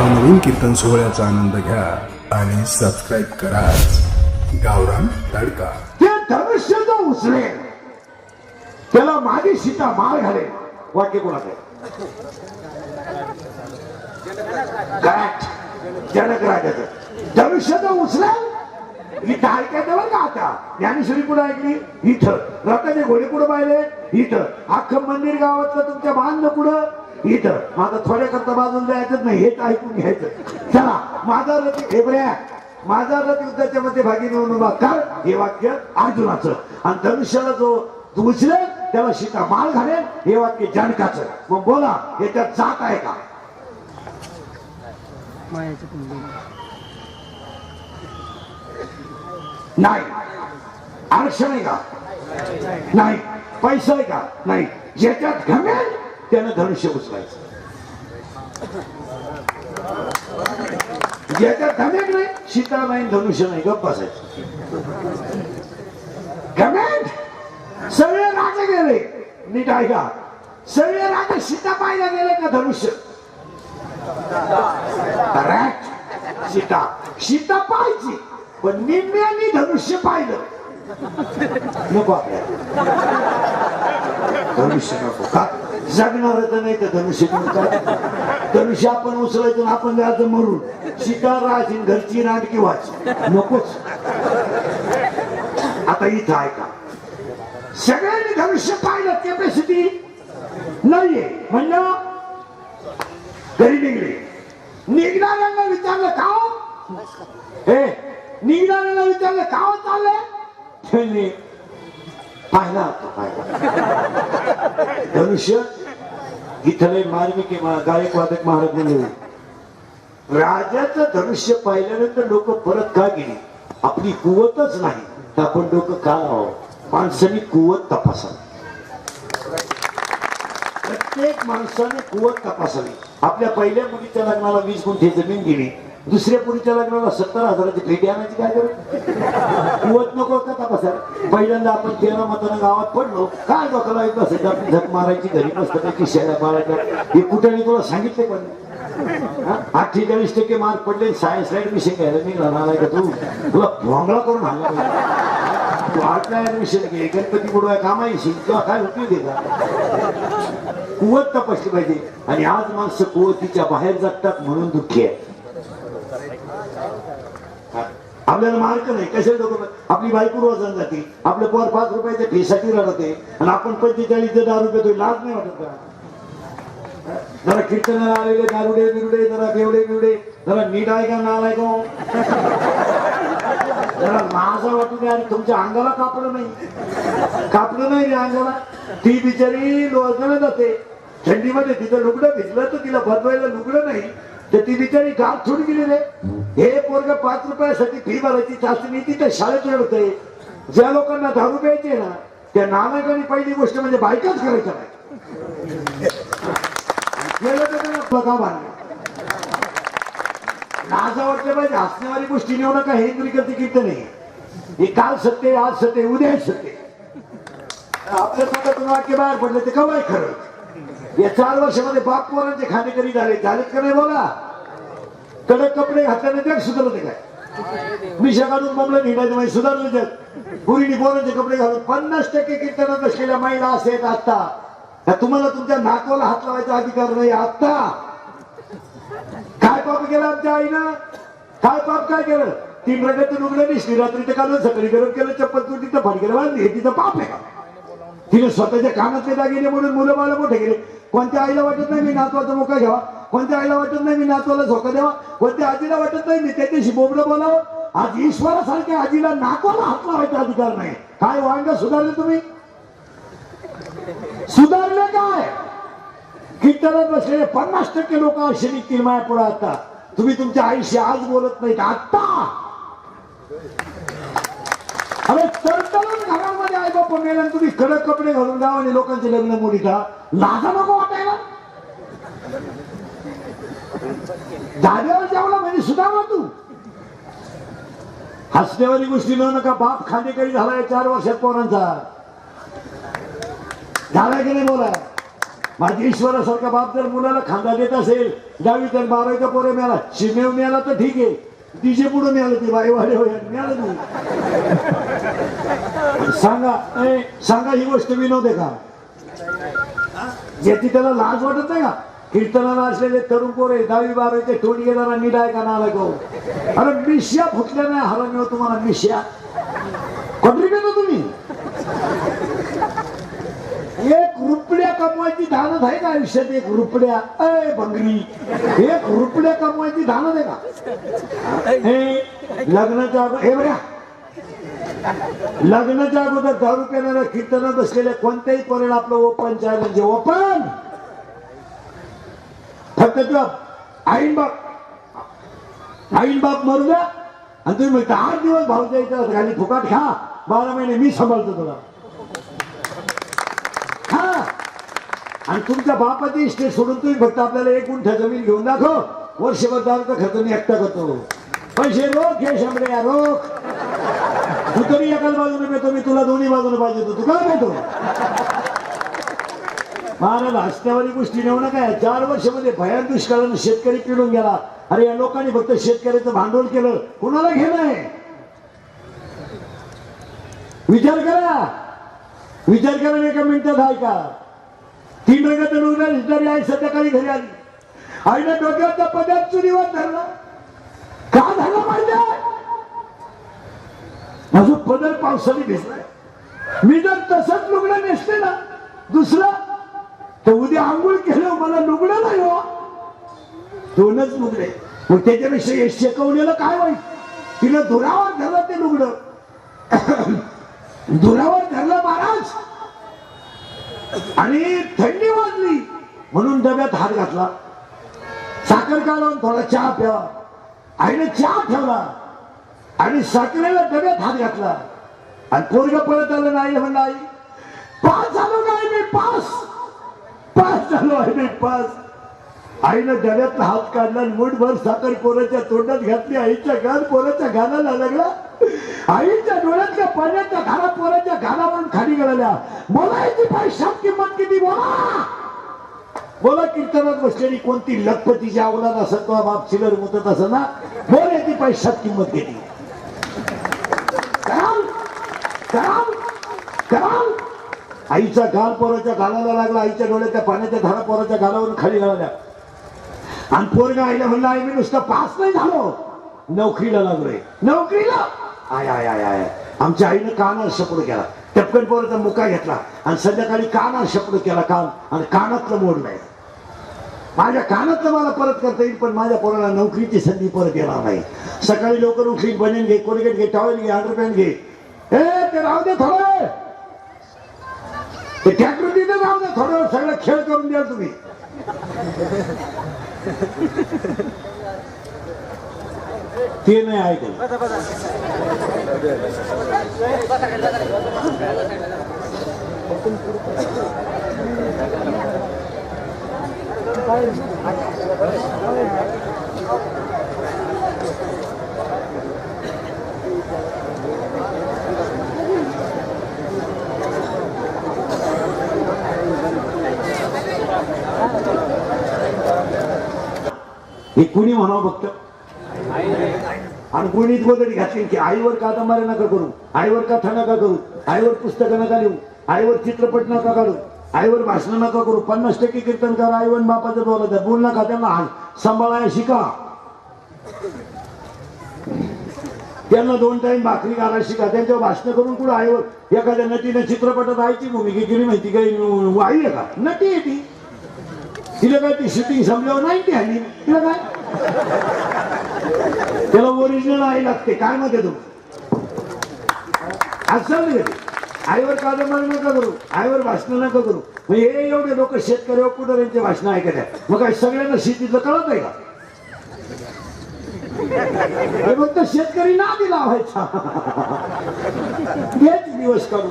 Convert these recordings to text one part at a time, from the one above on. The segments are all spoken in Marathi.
नवनवीन कीर्तन सोहळ्याचा आनंद घ्या आणि सबस्क्राईब करा. गावराम तडका. ते धनुष्य उचले त्याला माझी सीता माळ घाले. वाक्य कोणाचं करेक्ट जनक राजाचं. धनुष्य जो ऐकायचं बरं का आता? ज्ञानेश्वरी कुठं ऐकली? इथं. रथाचे घोडे कुठं पाहिले? इथं. अख्खं मंदिर गावातलं तुमच्या बांध कुठं? इथं. माझं थोड्या करता बाजूला जायचंच नाही हेच ऐकून घ्यायचं. चला माझा रथ हे बऱ्या माझा रथ युद्धाच्या मध्ये भागी उभा. कर हे वाक्य अर्जुनाचं. आणि धनुष्याला जो उचलेल त्याला सीता माळ घालेल हे वाक्य जनकाचं. मग बोला याच्यात जात आहे का? नाही. आरक्षण आहे का? नाही. पैसा आहे का? नाही. ज्याच्यात घमेल त्यानं धनुष्य उचलायचं. याच्या धम्याक नाही सीता धनुष्य नाही गप्प बसायचं. घमेल सगळे राजे गेले नीट ऐका. सगळे राजे सीताबाईला गेले का धनुष्य? सीता सीता. पाहायची पण निम्म्यानी धनुष्य पाहिलं. नको आपल्याला. धनुष्य नको का जगणार तर नाही तर धनुष्य धनुष्य आपण उचलायचं आपण जायचं मरून सीता राहायची घरची नाटकी वाच नकोच आता इथं ऐका सगळ्यांनी धनुष्य पाहिलं कॅपॅसिटी नाहीये म्हणलं घरी निघले निघणाऱ्यांना विचारलं का हे निघणाऱ्यांना विचारलं का चाललंय पाहिला होता पाहिला. धनुष्य इथले मार्मिक गायक वादक महाराज म्हणले राजाचं धनुष्य पाहिल्यानंतर लोक परत का गेली? आपली कुवतच नाही. तर आपण डोकं का लावावं? माणसाने कुवत तपासावी. प्रत्येक माणसाने कुवत तपासावी. आपल्या पहिल्या मुलीच्या लग्नाला वीस गुंठे जमीन दिली दुसऱ्या मुलीच्या लग्नाला सत्तर हजाराची भेटी आणायची काय गरज? कुवत नको का तपासायला पहिल्यांदा आपण तेरा मतानं गावात पडलो काय डोक्याला येत असेल आपली झक मारायची घरी मस्त त्याची शेळ्या मारायच्या हे कुठे तुला सांगितले पण. अठ्ठेचाळीस टक्के मार्क पडले सायन्सला विषय घ्यायला मी राहणार का तू? तुला भोंगळा करून आणला तू आर्टला ऍडमिशन घे गणपती बुडवाय कामायशी किंवा काय उपयोग आहे कुवत तपासली पाहिजे. आणि आज माणसं कुवतीच्या बाहेर जगतात म्हणून दुःखी आहे आपल्याला मार्क नाही. कसे लोक आपली बायको रोजन जाते. आपलं पोर पाच रुपयाच्या फीसाठी रडते. आणि आपण पंचेचाळीस दहा रुपये तो लाज नाही वाटत का? जरा कीर्तनाला आलेले दारुडे बिरुडे जरा बेवडे बिवडे जरा नीट आहे का नाल आहे का? जरा माझा वाटू आणि तुमच्या अंगाला कापलं नाही. कापलं नाही रे अंगाला. ती बिचारी लोजला जाते. थंडीमध्ये तिचं लुगडं भिजलं तर तिला बदवायला लुगडं नाही. तर ती बिचारी गाव सोडून गेली रे हे पोरग पाच रुपयासाठी फी भरायची चाचणी ती त्या शाळेत रडते ज्या लोकांना दहा प्यायचे ना त्या नानाकाने पहिली गोष्ट म्हणजे बायकाच करायच्या नाही. गेलं तर त्यांना बांधलं वाटलं पाहिजे हसण्यावारी गोष्टी नेऊ नका हे कधी कीर्तन नाही हे काल सत्य आज सत्य उद्या सत्य आपल्या तोंडातून वाक्य बाहेर पडलं ते कवाय खरं? या चार वर्षामध्ये बाप पोरांचे खाणेकरी झाले? झालेत का नाही बोला? कडक कपडे घातल्याने जग सुधारते काय? मिशा काढून बोंबलं निघायचं म्हणजे सुधारलं जग पुरीने पोरांचे कपडे घालून पन्नास टक्के कीर्तनात असलेल्या महिला असेल आता तुम्हाला तुमच्या नाकाला हात लावायचा अधिकार नाही आत्ता. काय पाप केलं आमच्या आईनं? काय पाप काय केलं? ती रगत लुगडं दिसली. रात्री तर काढून सकाळी गरम केलं चप्पल तू तिथं फडकेलं बांधली. हे तिथं पाप आहे तिने स्वतःच्या कानातले दागिने म्हणून मुलं बाळ मोठे गेले कोणत्या आईला वाटत नाही मी नातवाचा मोका घ्यावा? कोणत्या आईला वाटत नाही मी नातवाला झोका द्यावा? कोणत्या आजीला वाटत नाही मी त्याच्याशी बोबडं बोलावं? आज ईश्वरासारख्या आजीला नातवाला हात लावायचा अधिकार नाही. काय वांग सुधारले तुम्ही? सुधारले काय? कीर्तनात बसलेले पन्नास टक्के लोक असे निघतील माया पुढे आता. तुम्ही तुमच्या आईशी आज बोलत नाहीत. आत्ता! अरे तळतळून घरामध्ये आई बाप मेला तुम्ही कडक कपडे घालून जावा आणि लोकांचे लग्न मोडीता लाजा नको वाटायला. जागेवर जेवला म्हणजे सुधारला तू. हसण्यावारी गोष्टी न नका बाप खांदेकरी झालाय चार वर्षात पोरांचा. झालाय की नाही बोला? माझी ईश्वरासारखा बाप जर मुलाला खांदा देत असेल द्यावी तर बारावीचा पोरे मिळाला. शिमेव मिळाला तर ठीक आहे. तिचे पुढे मिळालं ती बाई वाडे मिळालं नाही सांगा सांगा ही गोष्ट विनोद आहे का? याची त्याला लाज वाटत नाही का? कीर्तनाला असलेले तरुण पोरे दहावी बारावीचे तोंड गेला निडाय का नाला गो अरे मिश्या फुटल्या नाही हरा मिळव तुम्हाला मिश्या. कोणतरी ना तुम्ही? एक कमवायची धानच आहे का आयुष्यात? एक रुपड्या. अय भंगरी एक रुपड्या कमवायची धानच आहे का? हे लग्नाच्या हे बघा. लग्नाच्या अगोदर दारू पिणाऱ्या कीर्तनात बसलेल्या कोणत्याही पोरेला आपलं ओपन चॅलेंज आहे म्हणजे ओपन. फक्त तुला आईन बाप आईन बाप मरू द्या. आणि तुम्ही म्हणता आठ दिवस भाऊ द्यायचा खाली फुकाट खा. बारा महिने मी सांभाळतो तुला. आणि तुमच्या बापाची इस्टेट सोडून तुम्ही फक्त आपल्याला एक गुंठ जमीन घेऊन दाखव. वर्षभर दारूचा खर्च मी एकटा करतो पैसे रोख घे शंभरे रोख. तू तरी एकाच बाजूने मिळतो मी तुला दोन्ही बाजूने पाहिजे तू काय मिळतो महाराज हसण्यावारी गोष्टी नेऊ नका. चार वर्षामध्ये भयान दुष्काळानं शेतकरी पिळून गेला. अरे या लोकांनी फक्त शेतकऱ्याचं भांडवल केलं. कोणाला घेणं विचार करा. विचार करा एका मिनिटात का तीन रंगात उद्यारी आई संध्याकाळी घरी आली. आईने डोक्याचा पदार्थ चुरीवर धरला. का झालं पाहिजे? माझं पदर पावसाने भिजलाय. मी जर तसंच लुगडं नेसते ना दुसरं तर उद्या आंघोळ केलं मला लुगडं नाही हो. दोनच लुगडे. मग त्याच्यापेक्षा हे शेकवलेलं काय वाईट तिनं धुरावर धरलं ते लुगडं. धुरावर धरलं महाराज. आणि थंडी वाजली. म्हणून डब्यात हात घातला. साखर काढून थोडा चहा प्यावा आईने चहा ठेवला. आणि साखरेला डब्यात हात घातला. आणि पोरग पळत आलं नाही हो, म्हणलं आई पास झालो नाही मी पास. पास झालो आहे मी पास. आईनं डब्यातला हात काढला आणि मुठभर साखर पोराच्या तोंडात घातली. आईच्या गाल पोराच्या घालायला लागला. आईच्या डोळ्यातल्या पाण्याच्या घाला पोराच्या घालावरून खाली गेलेल्या बोलायची पैशात किंमत किती बोला बोला कीर्तनात बसलेली कोणती लखपतीची अवलाद असत किंवा बाप चिलर मुतत असं ना? बोल याची पैशात किंमत किती कराल कराल कराल आईचा घाल पोराच्या घालायला लागला. आईच्या डोळ्याच्या पाण्याच्या धारा पोराच्या गालावरून खाली गाळल्या. आणि पोरगा आईला म्हणलं आई मी नुसतं पास नाही झालो. नोकरीला लागलोय. नोकरीला? आय आय आय आय. आमच्या आईनं कानावर शपड केला टपकन पोराचा मुका घेतला. आणि संध्याकाळी कानावर शपड केला कान. आणि कानातलं मोडलंय माझ्या कानातलं मला परत करता येईल पण माझ्या पोराला नोकरीची संधी परत येणार नाही. सकाळी लवकर उठली बनेन घे कोलगेट घे टॉवेल घे अंडरपॅन्ट घे. ए ते राहू दे थोडं. ते ट्रॅक्टर तिथे राहू दे थोडं. सगळं खेळ करून द्या तुम्ही. ते नाही आहे ते हे कुणी म्हणावं फक्त? आणि कुणीच गोदडी घातली की आईवर कादंबऱ्या नका करू आईवर कथा नका करू आईवर पुस्तकं नका लिहू आईवर चित्रपट नका काढू आईवर भाषण नका करू पन्नास टक्के कीर्तन करा आईवर बापाचं बोलत बोल नका त्यांना सांभाळायला शिका. त्यांना दोन टाइम भाकरी घालायला शिका त्यांच्यावर भाषण करून कुठं आईवर एखाद्या नटीने चित्रपटात आईची भूमिका केली माहिती काही आई आहे का? नटी आहे ती. तिला काय ती शूटिंग संपल्यावर नाही ती हल्ली तिला काय? त्याला ओरिजिनल आई लागते. काय म्हणते आहे तू असं आईवर कादंबरी नका करू. आईवर भाषण नका करू. मग हे एवढे लोक शेतकऱ्यावर कुठं यांचे भाषण ऐकत आहे मग काय सगळ्यांना शेतीचं कळत आहे का? हे फक्त शेतकरी ना दिला व्हायचा हेच दिवस करू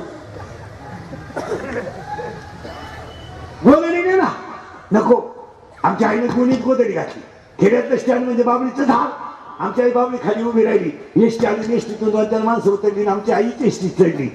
गोदडी ना? नको. आमच्या आईने कोणीच गोदडी घातली? खेड्यातलं स्टँड म्हणजे बाबळीचं झाड. आमची आई बाबळी खाली उभी राहिली. एसटी आली एसटीतून दोन चार माणसं उतरली आणि आमची आईची एसटी चढली.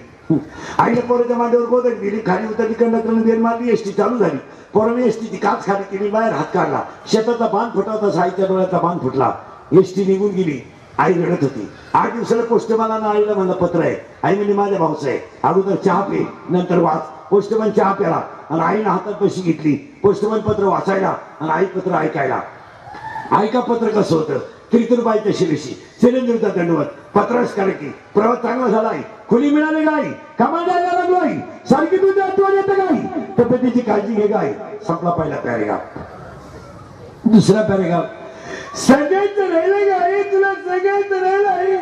आईने पोराच्या मांडीवर गोदक दिली खाली उतरली कंडक्टरने बेल मारली एसटी चालू झाली. पोराने एसटीची काच खाली केली बाहेर हात काढला. शेताचा बांध फुटावता आईच्या डोळ्याचा बांध फुटला. एसटी निघून गेली. आई रडत होती. आठ दिवसाला पोस्टमॅनानं आईला म्हणलं पत्र आहे. आई म्हणजे माझ्या भाऊचं आहे. अगोदर चहा पे नंतर वाच. पोस्टमन चहा प्याला आणि आईनं हातात पैसे घेतली. पोस्टमन पत्र वाचायला आणि आई पत्र ऐकायला. ऐका पत्र कसं होतं? त्रितुरबाईच्या शिरीशी सिलेंद्रचा दंडवत. पत्रास की. प्रवास चांगला झाला आहे. खुली मिळाली गाई कमांडायला जायला लागलो आई सारखी तुझी आठवण येतं गाई तब्येतीची काळजी घे गाई संपला पहिला पॅरेगाव दुसरा पॅरेगाव सगळ्याच राहिलं गाई तुला सगळ्याच राहिलं. आहे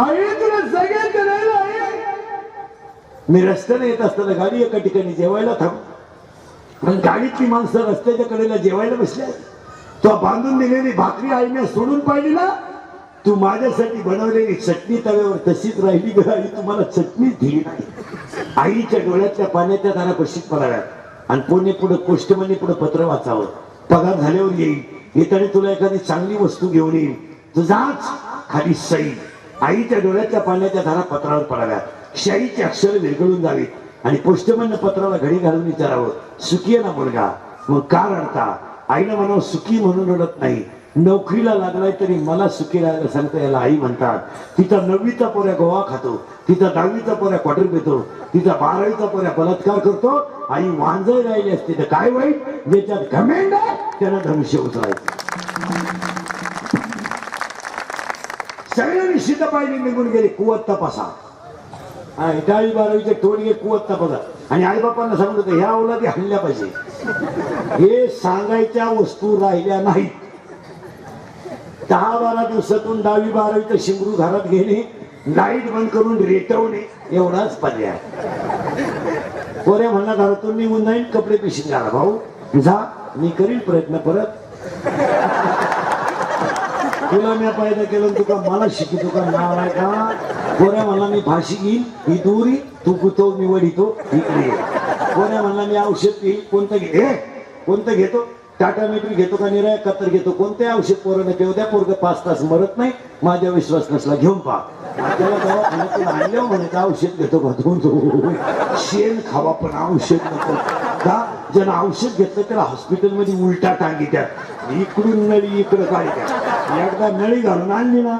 आई तुला सगळ्याच राहिलं. आहे मी रस्त्याने येत असताना गाडी एका ठिकाणी जेवायला थांब. पण गाडीतली माणसं रस्त्याच्या कडेला जेवायला बसल्या. तो बांधून दिलेली भाकरी आईने सोडून पाहिली ना तू माझ्यासाठी बनवलेली चटणी तव्यावर तशीच राहिली ग आई तुम्हाला चटणीच दिली नाही. आईच्या डोळ्यातल्या पाण्याच्या दारा पशीत पडाव्यात आणि पुणे पुढे पोस्टमनी पुढे पत्र वाचावं. पगार झाल्यावर येईल. येताना तुला एखादी चांगली वस्तू घेऊन येईल. तुझाच खाली सई. आईच्या डोळ्यातल्या पाण्याच्या धारा पत्रावर पडाव्यात शाईची अक्षर विरघळून जावीत. आणि पोस्टमन पत्राला घडी घालून विचारावं. सुखी आहे ना मुलगा? मग का रडता? आईनं म्हणावं सुखी म्हणून रडत नाही. नोकरीला लागलाय तरी मला सुखी राहायला सांगता याला आई म्हणतात. तिचा नववीचा पोऱ्या गोवा खातो. तिचा दहावीचा पोऱ्या क्वार्टर पितो. तिचा बारावीचा पोऱ्या बलात्कार करतो. आई वांजळ राहिली असते तर काय वाईट? ज्याच्यात घमेंड त्याला धनुष्य उचलायचं. सगळ्यांनी शिद पाहिजे निघून गेले. कुवत तपासा. दहावी बारावीचे टोळगे कुवत्ता बघा. आणि आईबापांना सांगत होते ह्या औलादी हल्ल्या पाहिजे. हे सांगायच्या वस्तू राहिल्या नाहीत. दहा बारा दिवसातून दहावी बारावीचं शिंगरू घरात घेणे लाइट बंद करून रेटवणे एवढाच पर्याय. कोरे म्हणला घरातून निघून जाईल कपडे पिशीन घाला भाऊ. जा मी करीन प्रयत्न परत. तुला मी पायदा केलं तुका मला शिकी तुका नाव आहे का? कोण्या म्हणला मी फाशी घेईन ही दुरी तू कुतो मी वडितो इकडे कोण्या म्हणला मी औषध घेईन कोणतं घे कोणतं घेतो? टाटा मेट्री घेतो का निराय कतर घेतो. कोणते औषध पोराने पेव द्या? पोरग पाच तास मरत नाही माझ्या विश्वास नसला घेऊन पहा. त्याला दवाखान्यातून आणल्यावर म्हणायचं औषध घेतो का तो? शेण खावा पण औषध नको. का? ज्यानं औषध घेतलं त्याला हॉस्पिटलमध्ये उलटा टांगी द्या. इकडून नळी इकडं काय एकदा नळी घालून आणली ना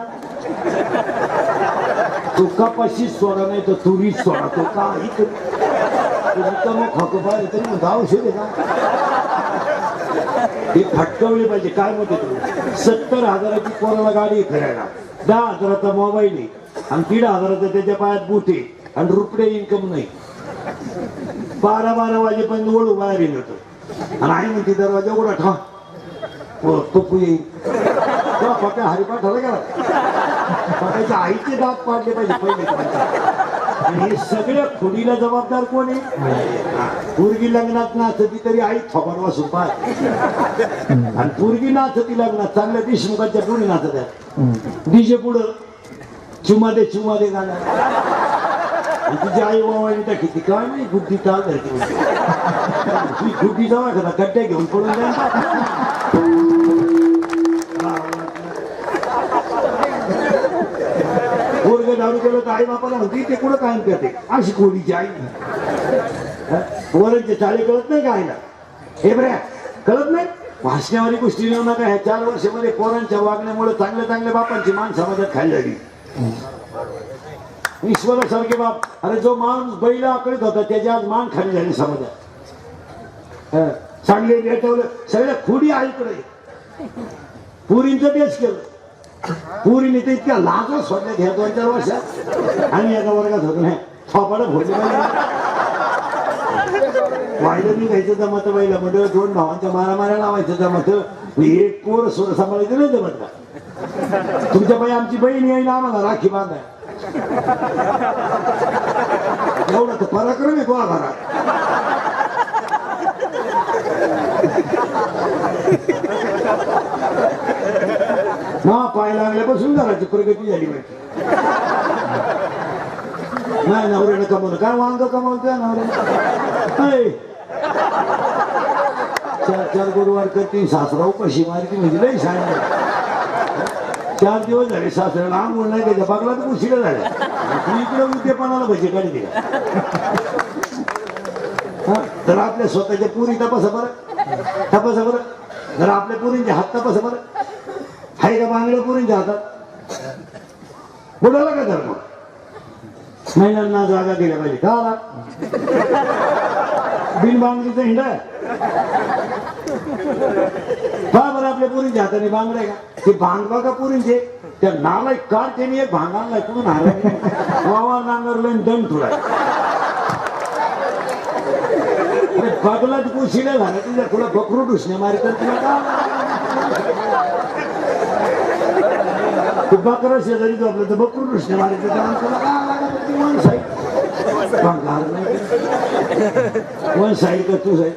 तो कपाशीच सोडा नाही तर तुरी सोडा तो का इकडं मग खाको पाहिजे तरी धाव औषध आहे का हे फटकवले पाहिजे. काय म्हणते तुम्ही सत्तर हजाराची कोणाला गाडी आहे फिरायला. दहा हजाराचा मोबाईल आहे. आणि दीड हजाराचा त्याच्या पायात बूट आहे. आणि रुपये इन्कम नाही. बारा बारा वाजेपर्यंत ओढू बाहेर येईल होतं आणि आई म्हणते दरवाजा उघडा ठा हो, येईल तेव्हा पप्पा हरिपाठ झालं का? पप्पाच्या आईचे दात पाडले पाहिजे पहिले आणि हे सगळ्या खुडीला जबाबदार कोण आहे? हा, पोरगी लग्नात नाचती तरी आई थोबाड वासून पाय आणि पोरगी नाचती लग्नात चांगल्या देशमुखाच्या पुढे नाचत द्या डीजे पुढं चुमा दे चुमा दे गाणं तुझी आई बाबाने टाकी ती काय नाही बुद्धी टाळ धरते तुझी गुड्डी जावा का गड्ड्या घेऊन पडून जाईल. पोरग दारू केलं तर आई बापाला होती ते कुठं कायम करते? अशी कोणीची आई वरणचे चाळे कळत नाही का आईला? हे बऱ्या कळत नाही? भाषणावाली गोष्टी नेऊ नका ह्या चार वर्षामध्ये पोरांच्या वागण्यामुळे चांगल्या चांगल्या बापांची मान समाजात खाली झाली ईश्वरासारखे बाप. अरे जो माणूस बैल आकडत होता त्याची आज मान खाली झाली समाजात. चांगले भेटवलं सगळ्या खुडी आईकडे. पुरींचं तेच केलं. पुरीने तर इतक्या लाजच सोडल्या घ्या दोन चार वर्षात आणि एका वर्गात होतो नाही. थोपाडं भोजन वाहिलं मी घ्यायचं जमत बाईला म्हणजे दोन भावांच्या मारामाऱ्या लावायचं जमत. एक पोर सोड सांभाळायचं नाही जमत का? तुमच्या बाई आमची बहीण येईल आम्हाला राखी बांधाय. एवढं तर पराक्रम आहे गोवा घरात. हा पाय लागल्यापासून घराची प्रगती झाली माहिती नाही नवऱ्यानं कमवलं. काय वांग कमवतोय नवऱ्यानं चार चार गुरुवार करते. सासरा उपाशी मारती म्हणजे लई सांग चार दिवस झाले सासऱ्याला आंघोळ नाही त्याच्या बागला तर उशिरा झाल्या तू इकडे उद्यापणाला भजी काढी दिला तर आपल्या स्वतःच्या पुरी तपासा बरं. तपासा बरं. जर आपल्या पुरींचे हात तपासा बरं. आहे का बांगड्या पुरींच्या हातात बुडाला का धर्म? महिलांना जागा दिल्या पाहिजे. का आला? बिन बांगडीचं हिंड का बरं आपल्या पुरींच्या हाताने बांगड्या का? ते भांगवा का पुरींचे. त्या नालाय कार त्यांनी एक भांग आणलाय. कुठून हाराय वावा नांगरलं दंड ठुलाय. अरे बगलात कुशीला झाला. तुझ्या तुला बकरू डुसणे मारित तुला का? तू शेजारी जो आपलं तर बकरू डुसणे मारित तुला का लागत वन साईड वन साईड का तू साईड